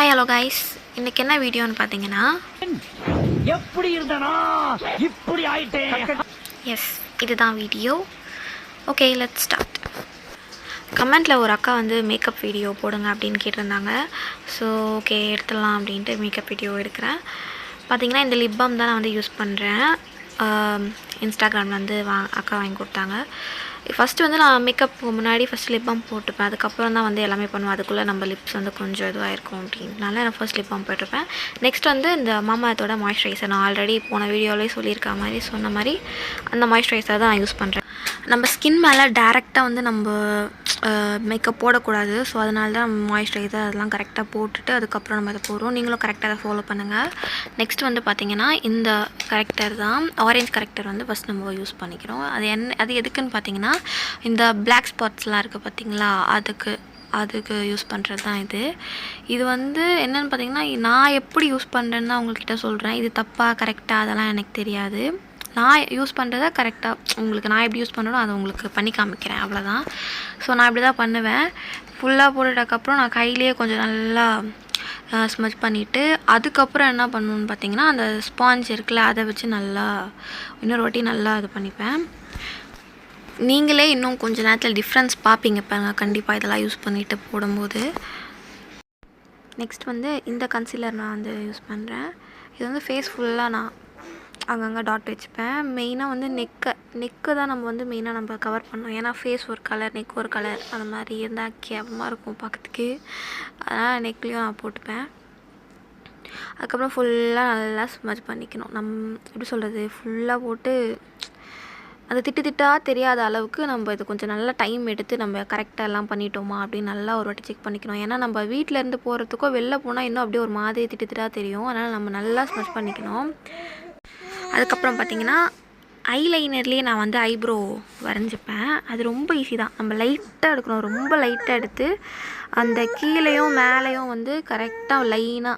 Hi hello guys இன்றைக்கி என்ன வீடியோன்னு பார்த்தீங்கன்னா எப்படி இருந்தனா? இப்படி ஆயிட்டேன் எஸ் இதுதான் வீடியோ. ஓகே லெட் ஸ்டார்ட் கமெண்ட்டில் ஒரு அக்கா வந்து மேக்கப் வீடியோ போடுங்க அப்படின்னு கேட்டிருந்தாங்க. ஸோ ஓகே எடுத்துடலாம் அப்படின்ட்டு மேக்கப் வீடியோ எடுக்கிறேன். பார்த்தீங்கன்னா இந்த லிப் பாம் தான் நான் வந்து யூஸ் பண்ணுறேன் இன்ஸ்டாகிராமில் வந்து வா அக்கா வாங்கி கொடுத்தாங்க. ஃபஸ்ட்டு வந்து நான் மேக்கப்புக்கு முன்னாடி ஃபஸ்ட் லிப் பாம் போட்டுப்பேன். அதுக்கப்புறம் தான் வந்து எல்லாமே பண்ணுவேன். அதுக்குள்ளே நம்ம லிப்ஸ் வந்து கொஞ்சம் இதுவாக இருக்கும் அப்படின்றனால நான் ஃபர்ஸ்ட் லிப் பாம் போட்டிருப்பேன் நெக்ஸ்ட் வந்து இந்த மாமாத்தோட மாய்ஸ்சரைசர் நான் ஆல்ரெடி போன வீடியோவிலே சொல்லியிருக்க மாதிரி சொன்ன மாதிரி அந்த மாய்ஸ்சரைசர் தான் நான் யூஸ் பண்ணுறேன் நம்ம ஸ்கின் மேலே டேரெக்டாக வந்து நம்ம மேக்கப் போடக்கூடாது. ஸோ அதனால தான் மாய்ஸ்சரைசர் அதெல்லாம் கரெக்டாக போட்டுட்டு அதுக்கப்புறம் நம்ம இதை போடுறோம். நீங்களும் கரெக்டாக அதை ஃபாலோ பண்ணுங்கள் நெக்ஸ்ட் வந்து பார்த்திங்கன்னா இந்த கரெக்டர் தான் ஆரஞ்ச் கரெக்டர் வந்து ஃபஸ்ட் நம்ம யூஸ் பண்ணிக்கிறோம். அது என்ன அது எதுக்குன்னு பார்த்தீங்கன்னா இந்த பிளாக் ஸ்பாட்ஸ்லாம் இருக்குது பார்த்தீங்களா அதுக்கு அதுக்கு யூஸ் பண்ணுறது தான் இது. இது வந்து என்னென்னு பார்த்தீங்கன்னா நான் எப்படி யூஸ் பண்ணுறேன்னு தான் உங்கள்கிட்ட சொல்கிறேன் இது தப்பாக கரெக்டாக அதெல்லாம் எனக்கு தெரியாது. நான் யூஸ் பண்ணுறத கரெக்டாக உங்களுக்கு நான் எப்படி யூஸ் பண்ணணும் அதை உங்களுக்கு பண்ணி காமிக்கிறேன் அவ்வளோதான் ஸோ நான் இப்படி தான் பண்ணுவேன் ஃபுல்லாக போட்டுட்டக்கப்புறம் நான் கையிலேயே கொஞ்சம் நல்லா ஸ்மச் பண்ணிவிட்டு அதுக்கப்புறம் என்ன பண்ணணுன்னு பார்த்தீங்கன்னா அந்த ஸ்பாஞ்ச் இருக்குல்ல அதை வச்சு நல்லா இன்னொரு வாட்டி நல்லா இது பண்ணிப்பேன். நீங்களே இன்னும் கொஞ்சம் நேரத்தில் டிஃப்ரென்ஸ் பார்ப்பீங்க பாருங்கள் கண்டிப்பாக இதெல்லாம் யூஸ் பண்ணிவிட்டு போடும்போது. நெக்ஸ்ட் வந்து இந்த கன்சீலர் நான் வந்து யூஸ் பண்ணுறேன் இது வந்து ஃபேஸ் ஃபுல்லாக நான் அங்கங்கே டாட் வச்சுப்பேன். மெயினாக வந்து நெக்கை நெக்கு தான் நம்ம வந்து மெயினாக நம்ம கவர் பண்ணோம் ஏன்னா ஃபேஸ் ஒரு கலர் நெக் ஒரு கலர் அந்த மாதிரி இருந்தால் கேவமாக இருக்கும் பார்க்கறதுக்கு. அதனால் நெக்லேயும் நான் போட்டுப்பேன். அதுக்கப்புறம் ஃபுல்லாக நல்லா ஸ்மஜ் பண்ணிக்கணும். நம் எப்படி சொல்கிறது ஃபுல்லாக போட்டு அந்த திட்டு திட்டாக தெரியாத அளவுக்கு நம்ம இது கொஞ்சம் நல்லா டைம் எடுத்து நம்ம கரெக்டாக எல்லாம் பண்ணிட்டோமா அப்படின்னு நல்லா ஒரு வாட்டி செக் பண்ணிக்கணும். ஏன்னா நம்ம வீட்டில் இருந்து போகிறதுக்கோ வெளில போனால் இன்னும் அப்படியே ஒரு மாதிரி திட்டு திட்டாக தெரியும். அதனால் நம்ம நல்லா ஸ்மெஷ் பண்ணிக்கணும். அதுக்கப்புறம் பார்த்தீங்கன்னா ஐலைனர்லேயே நான் வந்து ஐப்ரோ வரைஞ்சிப்பேன். அது ரொம்ப ஈஸி தான். நம்ம லைட்டாக எடுக்கணும். ரொம்ப லைட்டாக எடுத்து அந்த கீழேயும் மேலேயும் வந்து கரெக்டாக லைனாக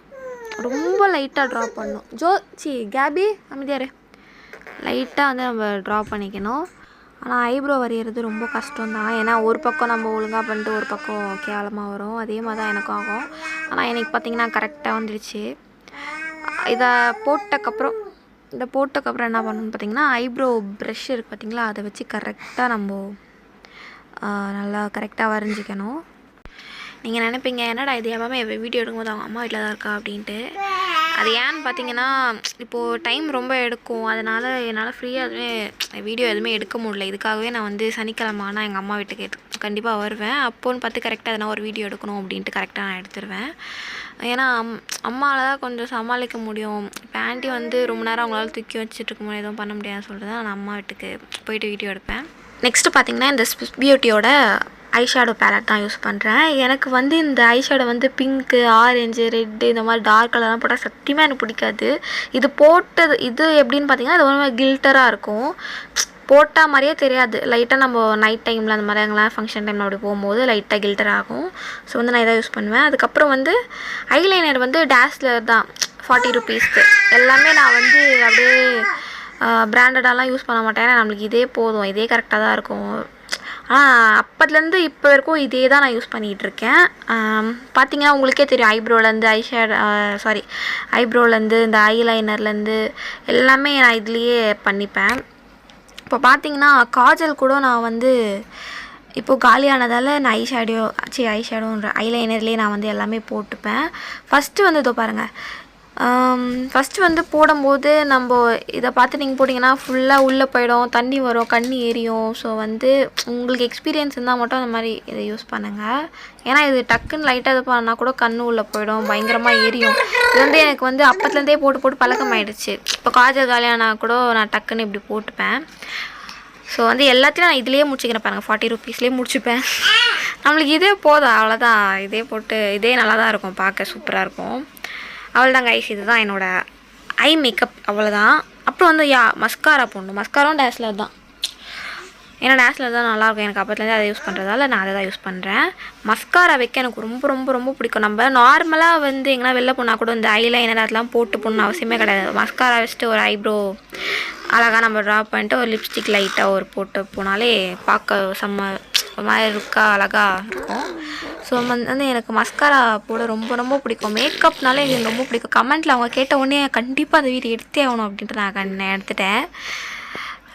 ரொம்ப லைட்டாக ட்ரா பண்ணணும். ஜோ சி கேபி அமைதியாரு லைட்டாக வந்து நம்ம ட்ரா பண்ணிக்கணும். ஆனால் ஐப்ரோ வரைகிறது ரொம்ப கஷ்டம் தான். ஏன்னா ஒரு பக்கம் நம்ம ஒழுங்காக பண்ணிட்டு ஒரு பக்கம் கேவலமாக வரும். அதே மாதிரி தான் எனக்கும் ஆகும். ஆனால் எனக்கு பார்த்திங்கன்னா கரெக்டாக வந்துடுச்சு இதை போட்டக்கப்புறம் இதை போட்டக்கப்புறம் என்ன பண்ணணும்னு பார்த்தீங்கன்னா ஐப்ரோ ப்ரஷ் இருக்குது பார்த்தீங்களா அதை வச்சு கரெக்டாக நம்ம நல்லா கரெக்டாக வரைஞ்சிக்கணும். நீங்கள் நினைப்பீங்க என்னடா இது எல்லாமே வீடியோ எடுக்கும்போது அவங்க அம்மா வீட்டில் தான் இருக்கா? அப்படின்ட்டு. அது ஏன்னு பார்த்தீங்கன்னா இப்போது டைம் ரொம்ப எடுக்கும். அதனால் என்னால் ஃப்ரீயாக எதுவுமே வீடியோ எதுவுமே எடுக்க முடியல. இதுக்காகவே நான் வந்து சனிக்கிழமை ஆனால் எங்கள் அம்மா வீட்டுக்கு கண்டிப்பாக வருவேன். அப்போன்னு பார்த்து கரெக்டாக எதனா ஒரு வீடியோ எடுக்கணும் அப்படின்ட்டு கரெக்டாக நான் எடுத்துருவேன். ஏன்னா அம் அம்மாவில் தான் கொஞ்சம் சமாளிக்க முடியும். இப்போ ஆண்டி வந்து ரொம்ப நேரம் அவங்களால தூக்கி வச்சுட்டு இருக்க முடியும். எதுவும் பண்ண முடியாதுன்னு சொல்லிட்டு தான் நான் அம்மா வீட்டுக்கு போயிட்டு வீடியோ எடுப்பேன். நெக்ஸ்ட்டு பார்த்தீங்கன்னா இந்த பியூட்டியோட ஐஷேடோ பேலட் தான் யூஸ் பண்ணுறேன் எனக்கு வந்து இந்த ஐஷேடோ வந்து பிங்க்கு ஆரஞ்சு ரெட்டு இந்த மாதிரி டார்க் கலர்லாம் போட்டால் சத்தியமாக எனக்கு பிடிக்காது. இது போட்டது இது எப்படின்னு பார்த்தீங்கன்னா இது ஒரு கில்ட்டராக கில்டராக இருக்கும். போட்டால் மாதிரியே தெரியாது. லைட்டாக நம்ம நைட் டைமில் அந்த மாதிரி எங்கெல்லாம் ஃபங்க்ஷன் டைமில் அப்படி போகும்போது லைட்டாக கில்டர் ஆகும். ஸோ வந்து நான் இதை யூஸ் பண்ணுவேன். அதுக்கப்புறம் வந்து ஐலைனர் வந்து டேஸ்லர் தான். ஃபார்ட்டி ருபீஸ்க்கு எல்லாமே நான் வந்து அப்படியே பிராண்டடாலாம் யூஸ் பண்ண மாட்டேன். ஏன்னா நம்மளுக்கு இதே போதும். இதே கரெக்டாக தான் இருக்கும். அப்போதுலேருந்து இப்போ வரைக்கும் இதே தான் நான் யூஸ் பண்ணிகிட்ருக்கேன் பார்த்தீங்கன்னா உங்களுக்கே தெரியும் ஐப்ரோலேருந்து ஐஷேட் சாரி ஐப்ரோலேருந்து இந்த ஐலைனர்லேருந்து எல்லாமே நான் இதுலேயே பண்ணிப்பேன். இப்போ பார்த்தீங்கன்னா காஜல் கூட நான் வந்து இப்போது காலியானதால் நான் ஐ ஷேடோ சி ஐ ஷேடோன்ற ஐலைனர்லேயே நான் வந்து எல்லாமே போட்டுப்பேன். ஃபஸ்ட்டு வந்து இதோ பாருங்கள் ஃபஸ்ட்டு வந்து போடும்போது நம்ம இதை பார்த்து நீங்கள் போட்டிங்கன்னா ஃபுல்லாக உள்ளே போயிடும் தண்ணி வரும் கண்ணி எரியும். ஸோ வந்து உங்களுக்கு எக்ஸ்பீரியன்ஸ் இருந்தால் மட்டும் அந்த மாதிரி இதை யூஸ் பண்ணுங்கள் ஏன்னா இது டக்குன்னு லைட்டாக இது பண்ணால் கூட கண் உள்ளே போயிடும் பயங்கரமாக எரியும். இது வந்து எனக்கு வந்து அப்பத்துலேருந்தே போட்டு போட்டு பழக்கமாயிடுச்சு. இப்போ காஜல் காலியானா கூட நான் டக்குன்னு இப்படி போட்டுப்பேன். ஸோ வந்து எல்லாத்தையும் நான் இதுலேயே முடிச்சுக்கிறேன் பாருங்கள் ஃபார்ட்டி ருபீஸ்லேயே முடிச்சுப்பேன். நம்மளுக்கு இதே போதும் அவ்வளோதான் இதே போட்டு இதே நல்லா தான் இருக்கும் பார்க்க சூப்பராக இருக்கும். அவ்வளோதாங்க ஐஸ் இதுதான் என்னோடய ஐ மேக்கப் அவ்வளோதான் அப்புறம் வந்து யா மஸ்காரா போடணும். மஸ்காராவும் டேஸ்லர் தான். ஏன்னா டேஸ்லர் தான் நல்லாயிருக்கும். எனக்கு அப்பத்துலேருந்து அதை யூஸ் பண்ணுறதால நான் அதை தான் யூஸ் பண்ணுறேன் மஸ்காரா வைக்க எனக்கு ரொம்ப ரொம்ப ரொம்ப பிடிக்கும். நம்ம நார்மலாக வந்து எங்கன்னா வெளில போனால் கூட இந்த ஐலைனர் அதெல்லாம் போட்டு போடணும் அவசியமே கிடையாது. மஸ்காரா வச்சுட்டு ஒரு ஐப்ரோ அழகாக நம்ம ட்ரா பண்ணிட்டு ஒரு லிப்ஸ்டிக் லைட்டாக ஒரு போட்டு போனாலே பார்க்க செம்ம ஒரு மாதிரி இருக்கா அழகாக இருக்கும். ஸோ வந்து எனக்கு மஸ்காரா போட ரொம்ப ரொம்ப பிடிக்கும். மேக்கப்னாலே எனக்கு ரொம்ப பிடிக்கும். கமெண்ட்டில் அவங்க கேட்ட உடனே கண்டிப்பாக அந்த வீடியோ எடுத்தே ஆகணும் அப்படின்ட்டு நான் கண் எடுத்துட்டேன்.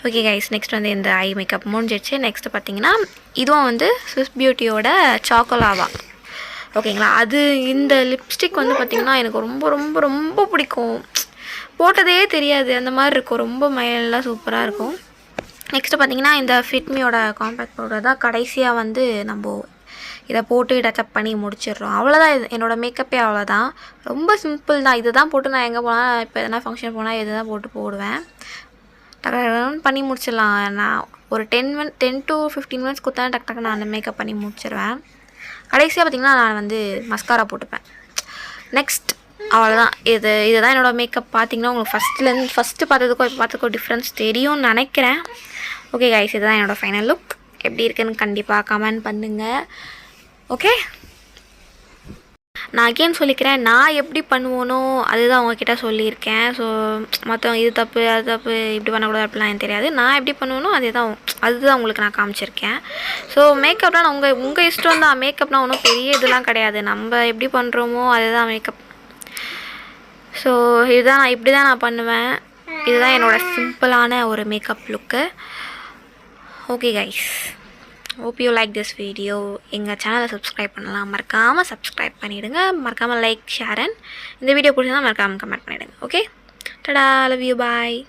ஓகே கைஸ் நெக்ஸ்ட் வந்து இந்த ஐ மேக்கப் முடிஞ்சிடுச்சு நெக்ஸ்ட்டு பார்த்தீங்கன்னா இதுவும் வந்து ஸ்விஸ் பியூட்டியோட சாக்கோலாவா ஓகேங்களா அது இந்த லிப்ஸ்டிக் வந்து பார்த்திங்கன்னா எனக்கு ரொம்ப ரொம்ப ரொம்ப பிடிக்கும். போட்டதே தெரியாது. அந்த மாதிரி இருக்கும். ரொம்ப மயிலெலாம் சூப்பராக இருக்கும். நெக்ஸ்ட்டு பார்த்தீங்கன்னா இந்த ஃபிட்மியோட காம்பேக்ட் பவுடர் தான் கடைசியாக வந்து நம்ம இதை போட்டு டச்சப் பண்ணி முடிச்சிடுறோம். அவ்வளோதான் இது என்னோடய மேக்கப்பே அவ்வளோதான் ரொம்ப சிம்பிள் தான். இது தான் போட்டு நான் எங்கே போனால் இப்போ எதனா ஃபங்க்ஷன் போனால் இதை தான் போட்டு போடுவேன். டக்கு டக்குன்னு பண்ணி முடிச்சிடலாம். நான் ஒரு டென் மின் டென் டு ஃபிஃப்டீன் மினிட்ஸ் கொடுத்தா டக்கு டக்கு நான் அந்த மேக்கப் பண்ணி முடிச்சிடுவேன் கடைசியாக பார்த்திங்கன்னா நான் வந்து மஸ்காரா போட்டுப்பேன். நெக்ஸ்ட் அவ்வளோதான் இது இதுதான் என்னோடய மேக்கப் பார்த்தீங்கன்னா உங்களுக்கு ஃபஸ்ட்லேருந்து ஃபஸ்ட்டு பார்த்ததுக்கும் இப்போ பார்த்ததுக்கும் டிஃப்ரென்ஸ் தெரியும்னு நினைக்கிறேன். ஓகே கைஸ் இதுதான் என்னோடய ஃபைனல் லுக் எப்படி இருக்குன்னு கண்டிப்பாக கமெண்ட் பண்ணுங்கள் ஓகே நான் அகெயின் சொல்லிக்கிறேன் நான் எப்படி பண்ணுவோனோ அதுதான் உங்ககிட்ட சொல்லியிருக்கேன். ஸோ மற்றவங்க இது தப்பு அது தப்பு இப்படி பண்ணக்கூடாது அப்படிலாம் எனக்கு தெரியாது. நான் எப்படி பண்ணுவேனோ அதே தான் அதுதான் உங்களுக்கு நான் காமிச்சிருக்கேன். ஸோ மேக்கப்லாம் உங்கள் உங்கள் இஷ்டம் தான். மேக்கப்னால் ஒன்றும் பெரிய இதெல்லாம் கிடையாது. நம்ம எப்படி பண்ணுறோமோ அதுதான் மேக்கப் ஸோ இதுதான் நான் இப்படி தான் நான் பண்ணுவேன். இதுதான் என்னோடய சிம்பிளான ஒரு makeup look okay guys hope you like this video எங்கள் சேனலை சப்ஸ்கிரைப் பண்ணலாம். மறக்காமல் சப்ஸ்கிரைப் பண்ணிவிடுங்க மறக்காமல் லைக் ஷேர் அண்ட் இந்த வீடியோ பிடிச்சிருந்தா மறக்காமல் கமெண்ட் பண்ணிவிடுங்க ஓகே டடா லவ் யூ பாய்